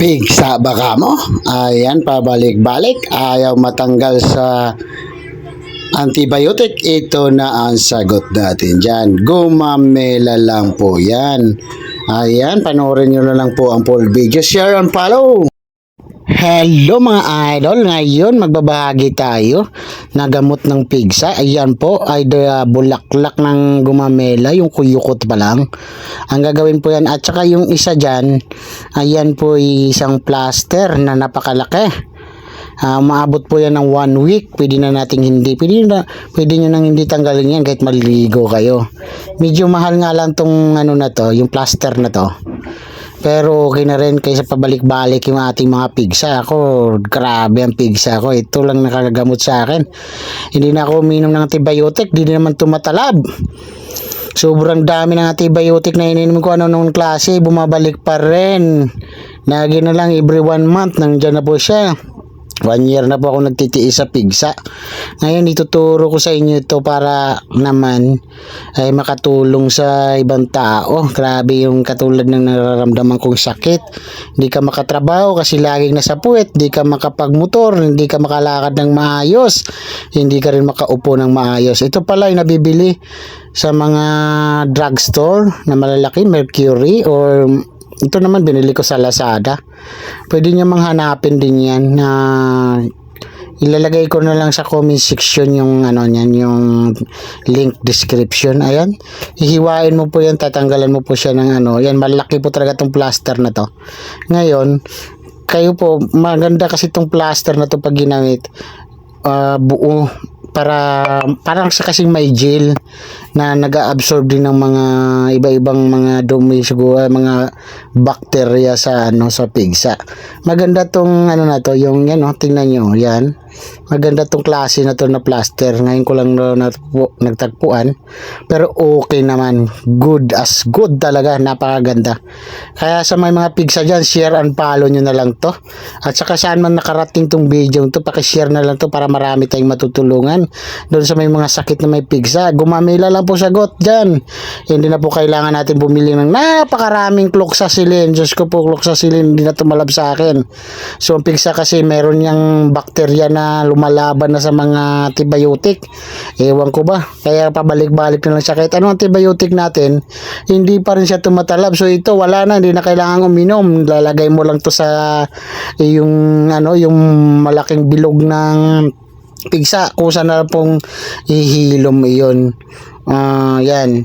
Pigsa baka mo? Ayan, pabalik-balik. Ayaw matanggal sa antibiotic. Ito na ang sagot natin dyan. Gumamela lang po yan. Ayan, panoorin nyo na lang po ang full video. Share and follow! Hello mga idol, ngayon magbabahagi tayo na gamot ng pigsa. Ayan po ay the bulaklak ng gumamela, yung kuyukot pa lang. Ang gagawin po yan at saka yung isa dyan, ayan po isang plaster na napakalaki. Ah, maabot po yan ng one week. Pwede na nating hindi. Pwede, na, pwede nyo nang hindi tanggalin yan kahit maligo kayo. Medyo mahal nga lang tong ano na to, yung plaster na to. Pero okay na rin kaysa pabalik-balik yung ating mga pigsa. Ako, grabe ang pigsa ko. Ito lang nakagagamot sa akin. Hindi na ako uminom ng antibiotic. Hindi naman tumatalab. Sobrang dami ng antibiotic na ininom ko ano nung klase. Bumabalik pa rin. Lagi na lang every one month. Nandiyan na po siya. One year na po ako nagtitiis sa pigsa. Ngayon, ituturo ko sa inyo ito para naman ay makatulong sa ibang tao. Grabe yung katulad ng nararamdaman kong sakit. Hindi ka makatrabaho kasi laging nasa puwet. Hindi ka makapagmotor. Hindi ka makalakad ng maayos. Hindi ka rin makaupo ng maayos. Ito pala yung nabibili sa mga drugstore na malalaki, Mercury or ito naman binili ko sa Lazada. Pwede nyo manghanapin din yan na ilalagay ko na lang sa comment section yung ano niyan yung link description. Ayan. Hihiwain mo po yan tatanggalan mo po siya ng ano. Yan malaki po talaga tong plaster na to. Ngayon kayo po maganda kasi tong plaster na to pag ginamit ah, buo para parang sa kasing may gel na nag-absorb din ng mga iba-ibang mga dumi siguro mga bakterya sa ano sa pigsa. Maganda tong ano na to, yung yan oh, tingnan nyo, yan. Maganda tong klase na to na plaster. Ngayon ko lang na, natagpo- nagtagpuan. Pero okay naman. Good as good talaga. Napakaganda. Kaya sa may mga pigsa dyan, share and follow nyo na lang to. At saka saan man nakarating tong video to, pakishare na lang to para marami tayong matutulungan. Doon sa may mga sakit na may pigsa. Gumamila lang po sagot dyan. Hindi na po kailangan natin bumili ng napakaraming cloxacillin. Diyos ko po, cloxacillin hindi na tumalab sa akin. So, ang pigsa kasi meron niyang bakterya na lumalaban na sa mga antibiotic. Ewan ko ba. Kaya pabalik-balik na lang siya. Kahit anong antibiotic natin, hindi pa rin siya tumatalab. So, ito wala na. Hindi na kailangan uminom. Lalagay mo lang to sa yung ano, yung malaking bilog ng pigsa. Kusa na pong ihilom iyon. Ah, yan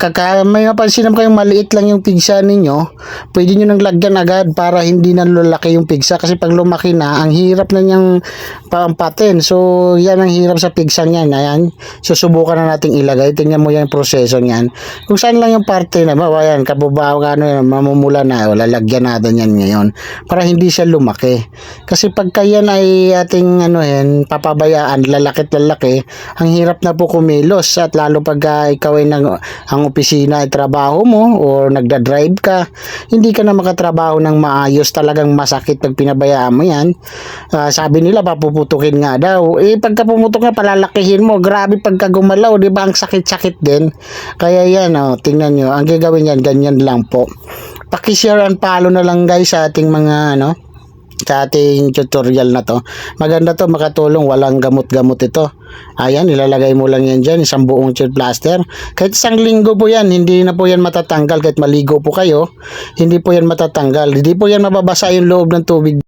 kaka may mapansin naman kayong maliit lang yung pigsa ninyo, pwede nyo nang lagyan agad para hindi na lalaki yung pigsa kasi pag lumaki na, ang hirap na niyang paampatin. So, yan ang hirap sa pigsa niyan. Ayan. So, subukan na nating ilagay. Tingnan mo yan proseso niyan. Kung saan lang yung parte na, bawa yan, kabubaw, ano yan, mamumula na, o, lalagyan natin yan ngayon para hindi siya lumaki. Kasi pagka yan ay ating ano yan, papabayaan, lalakit lalaki, ang hirap na po kumilos at lalo pag ah, ikaw ay nag, ang opisina ay trabaho mo or nagda-drive ka, hindi ka na makatrabaho ng maayos, talagang masakit pag pinabayaan mo yan. Ah, sabi nila papuputukin nga daw. Eh pagka pumutok na palalakihin mo, grabe pagka gumalaw, 'di ba? Ang sakit-sakit din. Kaya yan, oh, tingnan nyo, ang gagawin yan, ganyan lang po. Paki-share and follow na lang guys sa ating mga ano, sa ating tutorial na to. Maganda to, makatulong, walang gamot-gamot ito. Ayan, ilalagay mo lang yan dyan, isang buong chill plaster. Kahit isang linggo po yan, hindi na po yan matatanggal. Kahit maligo po kayo, hindi po yan matatanggal. Hindi po yan mababasa yung loob ng tubig